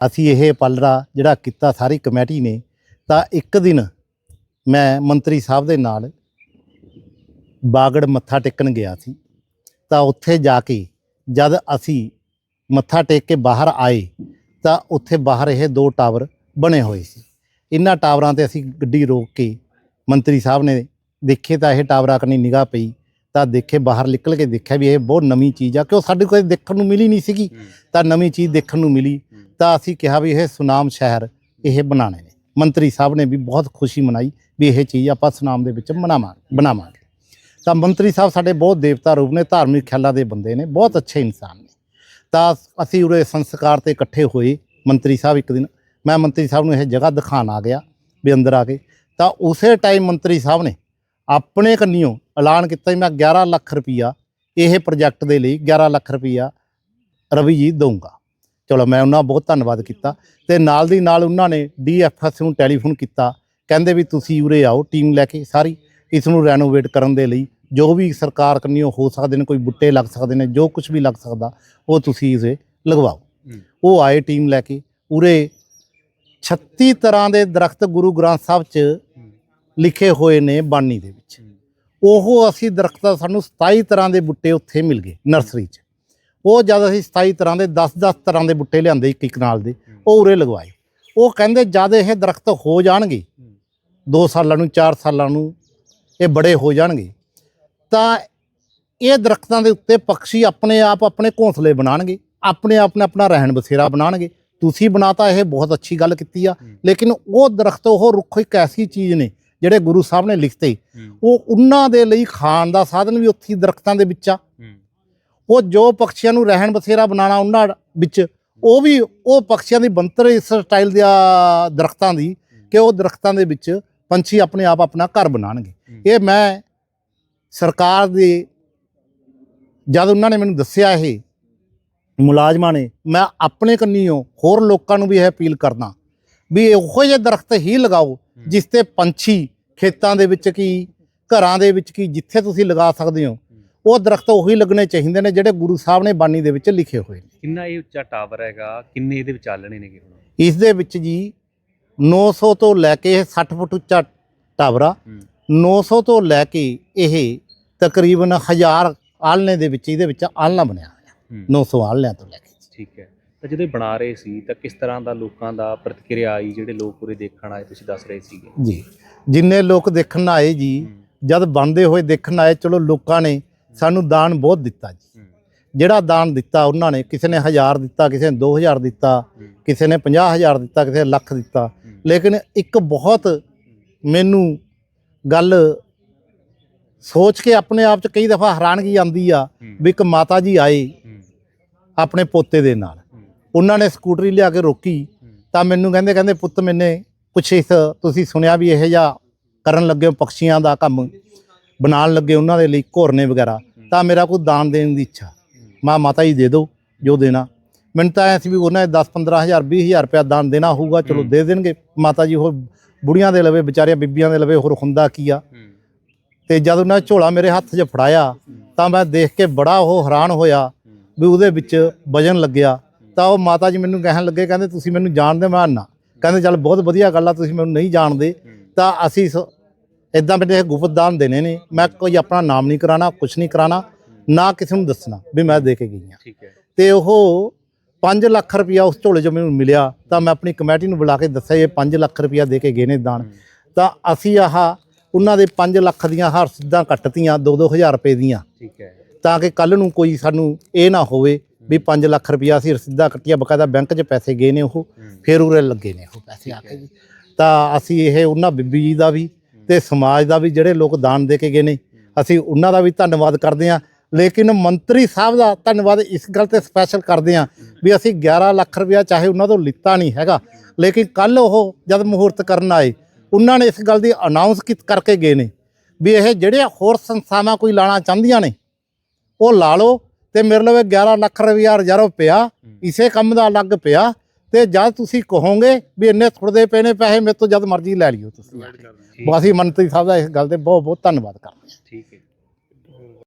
ਅਸੀਂ ਇਹ ਪਲੜਾ ਜਿਹੜਾ ਕੀਤਾ ਸਾਰੀ ਕਮੇਟੀ ਨੇ ਤਾਂ ਇੱਕ ਦਿਨ ਮੈਂ ਮੰਤਰੀ ਸਾਹਿਬ ਦੇ ਨਾਲ ਬਾਗੜ ਮੱਥਾ ਟੇਕਣ ਗਿਆ ਸੀ। ਤਾਂ ਉੱਥੇ ਜਾ ਕੇ ਜਦ ਅਸੀਂ ਮੱਥਾ ਟੇਕ ਕੇ ਬਾਹਰ ਆਏ ਤਾਂ ਉੱਥੇ ਬਾਹਰ ਇਹ ਦੋ ਟਾਵਰ ਬਣੇ ਹੋਏ ਸੀ। ਇਹਨਾਂ ਟਾਵਰਾਂ ਤੇ ਅਸੀਂ ਗੱਡੀ ਰੋਕ ਕੇ ਮੰਤਰੀ ਸਾਹਿਬ ਨੇ ਦੇਖੇ ਤਾਂ ਇਹ ਟਾਵਰਾਂ ਕਨੀ ਨਿਗਾਹ ਪਈ ਤਾਂ ਦੇਖੇ ਬਾਹਰ ਨਿਕਲ ਕੇ ਦੇਖਿਆ ਵੀ ਇਹ ਬਹੁਤ ਨਵੀਂ ਚੀਜ਼ ਆ ਕਿਉਂ ਸਾਡੇ ਕੋਲ ਦੇਖਣ ਨੂੰ ਮਿਲੀ ਨਹੀਂ ਸੀਗੀ। ਤਾਂ ਨਵੀਂ ਚੀਜ਼ ਦੇਖਣ ਨੂੰ ਮਿਲੀ ਤਾਂ ਅਸੀਂ ਕਿਹਾ ਵੀ ਇਹ ਸੁਨਾਮ ਸ਼ਹਿਰ ਇਹ ਬਣਾਣੇ ਨੇ। ਮੰਤਰੀ ਸਾਹਿਬ ਨੇ ਵੀ ਬਹੁਤ ਖੁਸ਼ੀ ਮਨਾਈ ਵੀ ਇਹ ਚੀਜ਼ ਆਪਾਂ ਸੁਨਾਮ ਦੇ ਵਿੱਚ ਬਣਾਵਾਂਗੇ ਬਣਾਵਾਂਗੇ। ਤਾਂ ਮੰਤਰੀ ਸਾਹਿਬ ਸਾਡੇ ਬਹੁਤ ਦੇਵਤਾ ਰੂਪ ਨੇ, ਧਾਰਮਿਕ ਖਿਆਲਾਂ ਦੇ ਬੰਦੇ ਨੇ, ਬਹੁਤ ਅੱਛੇ ਇਨਸਾਨ ਨੇ। ਤਾਂ ਅਸੀਂ ਉਰੇ ਸੰਸਕਾਰ ਤੇ ਇਕੱਠੇ ਹੋਏ ਮੰਤਰੀ ਸਾਹਿਬ ਇੱਕ ਦਿਨ। ਮੈਂ ਮੰਤਰੀ ਸਾਹਿਬ ਨੂੰ ਇਹ ਜਗ੍ਹਾ ਦਿਖਾਣ ਆ ਗਿਆ ਵੀ ਅੰਦਰ ਆ ਕੇ। ਤਾਂ ਉਸੇ ਟਾਈਮ ਮੰਤਰੀ ਸਾਹਿਬ ਨੇ ਆਪਣੇ ਕੰਨਿਓ ਐਲਾਨ ਕੀਤਾ ਵੀ ਮੈਂ 11 ਲੱਖ ਰੁਪਈਆ ਇਹ ਪ੍ਰੋਜੈਕਟ ਦੇ ਲਈ 11 ਲੱਖ ਰੁਪਈਆ ਰਵੀ ਜੀ ਦਊਂਗਾ। ਚਲੋ ਮੈਂ ਉਹਨਾਂ ਬਹੁਤ ਧੰਨਵਾਦ ਕੀਤਾ। ਤੇ ਨਾਲ ਦੀ ਨਾਲ ਉਹਨਾਂ ਨੇ ਡੀਐਫਐਸ ਨੂੰ ਟੈਲੀਫੋਨ ਕੀਤਾ। ਕਹਿੰਦੇ ਵੀ ਤੁਸੀਂ ਉਰੇ ਆਓ ਟੀਮ ਲੈ ਕੇ ਸਾਰੀ ਇਸ ਨੂੰ ਰੈਨੋਵੇਟ ਕਰਨ ਦੇ ਲਈ। ਜੋ ਵੀ ਸਰਕਾਰ ਕੰਨਿਓ ਹੋ ਸਕਦੇ ਨੇ ਕੋਈ ਬੁੱਟੇ ਲੱਗ ਸਕਦੇ ਨੇ ਜੋ ਕੁਝ ਵੀ ਲੱਗ ਸਕਦਾ ਉਹ ਤੁਸੀਂ ਇਸੇ ਲਗਵਾਓ। ਉਹ ਆਏ ਟੀਮ ਲੈ ਕੇ ਉਰੇ 36 ਤਰ੍ਹਾਂ ਦੇ ਦਰਖਤ ਗੁਰੂ ਗ੍ਰੰਥ ਸਾਹਿਬ 'ਚ ਲਿਖੇ ਹੋਏ ਨੇ ਬਾਣੀ ਦੇ ਵਿੱਚ। ਉਹ ਅਸੀਂ ਦਰਖਤਾਂ ਸਾਨੂੰ 27 ਤਰ੍ਹਾਂ ਦੇ ਬੁੱਟੇ ਉੱਥੇ ਮਿਲ ਗਏ ਨਰਸਰੀ 'ਚ। ਉਹ ਜਦ ਅਸੀਂ 27 ਤਰ੍ਹਾਂ ਦੇ 10-10 ਤਰ੍ਹਾਂ ਦੇ ਬੁੱਟੇ ਲਿਆਂਦੇ ਇੱਕ ਇੱਕ ਨਾਲ ਦੇ। ਉਹ ਉਰੇ ਲਗਵਾਏ। ਉਹ ਕਹਿੰਦੇ ਜਦ ਇਹ ਦਰਖਤ ਹੋ ਜਾਣਗੇ 2 ਸਾਲਾਂ ਨੂੰ 4 ਸਾਲਾਂ ਨੂੰ ਇਹ ਬੜੇ ਹੋ ਜਾਣਗੇ ਤਾਂ ਇਹ ਦਰਖਤਾਂ ਦੇ ਉੱਤੇ ਪੰਛੀ ਆਪਣੇ ਆਪ ਆਪਣੇ ਘੋਂਸਲੇ ਬਣਾਉਣਗੇ ਆਪਣੇ ਆਪ ਨੇ ਆਪਣਾ ਰਹਿਣ ਬਸੇਰਾ ਬਣਾਉਣਗੇ। ਤੁਸੀਂ ਬਣਾਤਾ ਇਹ ਬਹੁਤ ਅੱਛੀ ਗੱਲ ਕੀਤੀ ਆ। ਲੇਕਿਨ ਉਹ ਦਰਖਤ ਉਹ ਰੁੱਖ ਇੱਕ ਐਸੀ ਚੀਜ਼ ਨੇ ਜਿਹੜੇ ਗੁਰੂ ਸਾਹਿਬ ਨੇ ਲਿਖਤੇ। ਉਹ ਉਹਨਾਂ ਦੇ ਲਈ ਖਾਣ ਦਾ ਸਾਧਨ ਵੀ ਉੱਥੇ ਦਰਖਤਾਂ ਦੇ ਵਿੱਚ ਆ। ਉਹ ਜੋ ਪੰਛੀਆਂ ਨੂੰ ਰਹਿਣ ਬਸੇਰਾ ਬਣਾਉਣਾ ਉਹਨਾਂ ਵਿੱਚ ਉਹ ਵੀ ਉਹ ਪੰਛੀਆਂ ਦੀ ਬੰਤਰ ਇਸ ਸਟਾਈਲ ਦੇ ਦਰਖਤਾਂ ਦੀ ਕਿ ਉਹ ਦਰਖਤਾਂ ਦੇ ਵਿੱਚ ਪੰਛੀ ਆਪਣੇ ਆਪ ਆਪਣਾ ਘਰ ਬਣਾਉਣਗੇ। ਇਹ ਮੈਂ ਸਰਕਾਰ ਦੇ ਜਦ ਉਹਨਾਂ ਨੇ ਮੈਨੂੰ ਦੱਸਿਆ ਇਹ ਮੁਲਾਜ਼ਮਾਂ ਨੇ ਮੈਂ ਆਪਣੇ ਕੰਨੀਓ ਹੋਰ ਲੋਕਾਂ ਨੂੰ ਵੀ ਇਹ ਅਪੀਲ ਕਰਦਾ ਵੀ ਇਹੋ ਜਿਹੇ ਦਰਖਤ ਹੀ ਲਗਾਓ ਜਿਸ ਤੇ ਪੰਛੀ ਖੇਤਾਂ ਦੇ ਵਿੱਚ ਕੀ ਘਰਾਂ ਦੇ ਵਿੱਚ ਕੀ ਜਿੱਥੇ ਤੁਸੀਂ ਲਗਾ ਸਕਦੇ ਹੋ। ਉਹ ਦਰਖਤ ਉਹੀ ਲੱਗਣੇ ਚਾਹੀਦੇ ਨੇ ਜਿਹੜੇ ਗੁਰੂ ਸਾਹਿਬ ਨੇ ਬਾਣੀ ਦੇ ਵਿੱਚ ਲਿਖੇ ਹੋਏ ਨੇ। ਕਿੰਨਾ ਇਹ ਉੱਚਾ ਟਾਵਰ ਹੈਗਾ? ਕਿੰਨੇ ਇਹਦੇ ਵਿੱਚ ਆਲਣੇ ਨੇਗੇ ਹੁਣ? ਇਸ ਦੇ ਵਿੱਚ ਜੀ 900 ਤੋਂ ਲੈ ਕੇ 60 ਫੁੱਟ ਉੱਚਾ ਟਾਵਰ ਆ। 900 ਤੋਂ ਲੈ ਕੇ ਇਹ ਤਕਰੀਬਨ 1000 ਆਲਣੇ ਦੇ ਵਿੱਚ ਇਹਦੇ ਵਿੱਚ ਆਲਣਾ ਬਣਿਆ ਹੋਇਆ। 900 ਆਲਣਿਆਂ ਤੋਂ ਲੈ ਕੇ। ਠੀਕ ਹੈ। ਤਾਂ ਜਦੋਂ ਬਣਾ ਰਹੇ ਸੀ ਤਾਂ ਕਿਸ ਤਰ੍ਹਾਂ ਦਾ ਲੋਕਾਂ ਦਾ ਪ੍ਰਤੀਕਿਰਿਆ ਆਈ ਜਿਹੜੇ ਲੋਕ ਉਰੇ ਦੇਖਣ ਆਏ ਤੁਸੀਂ ਦੱਸ ਰਹੇ ਸੀਗੇ? ਜੀ। ਜਿੰਨੇ ਲੋਕ ਦੇਖਣ ਆਏ ਜੀ ਜਦ ਬਣਦੇ ਹੋਏ ਦੇਖਣ ਆਏ ਚਲੋ ਲੋਕਾਂ ਨੇ ਸਾਨੂੰ ਦਾਨ ਬਹੁਤ ਦਿੱਤਾ ਜੀ। ਜਿਹੜਾ ਦਾਨ ਦਿੱਤਾ ਉਹਨਾਂ ਨੇ ਕਿਸੇ ਨੇ 1000 ਦਿੱਤਾ ਕਿਸੇ ਨੇ 2000 ਦਿੱਤਾ ਕਿਸੇ ਨੇ 50000 ਦਿੱਤਾ ਕਿਸੇ ਨੇ ਲੱਖ ਦਿੱਤਾ। ਲੇਕਿਨ ਇੱਕ ਬਹੁਤ ਮੈਨੂੰ ਗੱਲ ਸੋਚ ਕੇ ਆਪਣੇ ਆਪ 'ਚ ਕਈ ਦਫਾ ਹੈਰਾਨਗੀ ਆਉਂਦੀ ਆ ਵੀ ਇੱਕ ਮਾਤਾ ਜੀ ਆਏ ਆਪਣੇ ਪੋਤੇ ਦੇ ਨਾਲ। ਉਹਨਾਂ ਨੇ ਸਕੂਟਰੀ ਲਿਆ ਕੇ ਰੋਕੀ ਤਾਂ ਮੈਨੂੰ ਕਹਿੰਦੇ ਕਹਿੰਦੇ ਪੁੱਤ ਮੈਨੇ ਕੁਛ ਇਸ ਤੁਸੀਂ ਸੁਣਿਆ ਵੀ ਇਹ ਜਿਹਾ ਕਰਨ ਲੱਗੇ ਪੰਛੀਆਂ ਦਾ ਕੰਮ। ਬਣਾਉਣ ਲੱਗੇ ਉਹਨਾਂ ਦੇ ਲਈ ਘੋਰਨੇ ਵਗੈਰਾ ਤਾਂ ਮੇਰਾ ਕੋਈ ਦਾਨ ਦੇਣ ਦੀ ਇੱਛਾ। ਮਾਂ ਮਾਤਾ ਜੀ ਦੇ ਦਿਓ ਜੋ ਦੇਣਾ। ਮੈਨੂੰ ਤਾਂ ਐ ਸੀ ਵੀ ਉਹਨਾਂ ਨੇ 10 15000 20000 ਰੁਪਇਆ ਦਾਨ ਦੇਣਾ ਹੋਊਗਾ ਚਲੋ ਦੇ ਦੇਣਗੇ। ਮਾਤਾ ਜੀ ਹੋਰ ਬੁੜੀਆਂ ਦੇ ਲਵੇ ਵਿਚਾਰੀਆਂ ਬੀਬੀਆਂ ਦੇ ਲਵੇ ਹੋਰ ਹੁੰਦਾ ਕੀ ਆ? ਤੇ ਜਦ ਉਹਨਾਂ ਝੋਲਾ ਮੇਰੇ ਹੱਥ 'ਚ ਫੜਾਇਆ ਤਾਂ ਮੈਂ ਦੇਖ ਕੇ ਬੜਾ ਉਹ ਹੈਰਾਨ ਹੋਇਆ ਵੀ ਉਹਦੇ ਵਿੱਚ ਵਜਨ ਲੱਗਿਆ। ਤਾਂ ਉਹ ਮਾਤਾ ਜੀ ਮੈਨੂੰ ਕਹਿਣ ਲੱਗੇ ਕਹਿੰਦੇ ਤੁਸੀਂ ਮੈਨੂੰ ਜਾਣਦੇ ਮੈਂ ਨਾ। ਕਹਿੰਦੇ ਚੱਲ ਬਹੁਤ ਵਧੀਆ ਗੱਲ ਆ ਤੁਸੀਂ ਮੈਨੂੰ ਨਹੀਂ ਜਾਣਦੇ। ਤਾਂ ਅਸੀਂ ਇਦਾਂ ਮੇਰੇ ਇਹ ਗੁਪਤ ਦਾਨ ਦੇਣੇ ਨੇ। ਮੈਂ ਕੋਈ ਆਪਣਾ ਨਾਮ ਨਹੀਂ ਕਰਾਣਾ ਕੁਝ ਨਹੀਂ ਕਰਾਣਾ ਨਾ ਕਿਸੇ ਨੂੰ ਦੱਸਣਾ ਵੀ ਮੈਂ ਦੇ ਕੇ ਗਈ ਹਾਂ। ਠੀਕ ਹੈ। ਤੇ ਉਹ 5 ਲੱਖ ਰੁਪਇਆ ਉਸ ਝੋਲੇ 'ਚ ਮੈਨੂੰ ਮਿਲਿਆ ਤਾਂ ਮੈਂ ਆਪਣੀ ਕਮੇਟੀ ਨੂੰ ਬੁਲਾ ਕੇ ਦੱਸਿਆ ਇਹ 5 ਲੱਖ ਰੁਪਇਆ ਦੇ ਕੇ ਗਏ ਨੇ ਦਾਨ। ਤਾਂ ਅਸੀਂ ਆਹ ਉਹਨਾਂ ਦੇ 5 ਲੱਖ ਦੀਆਂ ਹਰ ਸਿੱਧਾਂ ਕੱਟਤੀਆਂ 2-2000 ਰੁਪਏ ਦੀਆਂ। ਠੀਕ ਹੈ। ਤਾਂ ਕਿ ਕੱਲ ਨੂੰ ਕੋਈ ਸਾਨੂੰ ਇਹ ਨਾ ਹੋਵੇ ਵੀ 5 ਲੱਖ ਰੁਪਇਆ ਅਸੀਂ ਰਸੀਦਾਂ ਕੱਟੀਆਂ ਬਕਾਇਦਾ ਬੈਂਕ 'ਚ ਪੈਸੇ ਗਏ ਨੇ ਉਹ ਫਿਰ ਉਰੇ ਲੱਗੇ ਨੇ ਉਹ ਪੈਸੇ ਆ ਕੇ। ਜੀ ਤਾਂ ਅਸੀਂ ਇਹ ਉਹਨਾਂ ਬੀਬੀ ਜੀ ਦਾ ਵੀ ਤੇ ਸਮਾਜ ਦਾ ਵੀ ਜਿਹੜੇ ਲੋਕ ਦਾਨ ਦੇ ਕੇ ਗਏ ਨੇ ਅਸੀਂ ਉਹਨਾਂ ਦਾ ਵੀ ਧੰਨਵਾਦ ਕਰਦੇ ਹਾਂ। ਲੇਕਿਨ ਮੰਤਰੀ ਸਾਹਿਬ ਦਾ ਧੰਨਵਾਦ ਇਸ ਗੱਲ ਤੇ ਸਪੈਸ਼ਲ ਕਰਦੇ ਹਾਂ ਵੀ ਅਸੀਂ 11 ਲੱਖ ਰੁਪਇਆ ਚਾਹੇ ਉਹਨਾਂ ਤੋਂ ਲਿੱਤਾ ਨਹੀਂ ਹੈਗਾ ਲੇਕਿਨ ਕੱਲ ਉਹ ਜਦ ਮੁਹੂਰਤ ਕਰਨ ਆਏ ਉਹਨਾਂ ਨੇ ਇਸ ਗੱਲ ਦੀ ਅਨਾਉਂਸ ਕੀਤ ਕਰਕੇ ਗਏ ਨੇ ਵੀ ਇਹ ਜਿਹੜੇ ਹੋਰ ਸੰਸਥਾਵਾਂ ਕੋਈ ਲਾਣਾ ਚਾਹੁੰਦੀਆਂ ਨੇ ਉਹ ਲਾ ਲਓ ਤੇ ਮੇਰੇ ਲਵੇ 11 ਲੱਖ ਰੁਪਇਆ ਰਿਜ਼ਰਵ ਪਿਆ ਇਸੇ ਕੰਮ ਦਾ ਅਲੱਗ ਪਿਆ ਤੇ ਜਦ ਤੁਸੀਂ ਕਹੋਗੇ ਵੀ ਇੰਨੇ ਥੁੜਦੇ ਪਏ ਨੇ ਪੈਸੇ ਮੇਰੇ ਤੋਂ ਜਦ ਮਰਜ਼ੀ ਲੈ ਲਿਓ ਤੁਸੀਂ। ਬਸ ਮੰਤਰੀ ਸਾਹਿਬ ਦਾ ਇਸ ਗੱਲ ਤੇ ਬਹੁਤ ਬਹੁਤ ਧੰਨਵਾਦ ਕਰਦੇ। ਹਾਂ ਠੀਕ ਹੈ।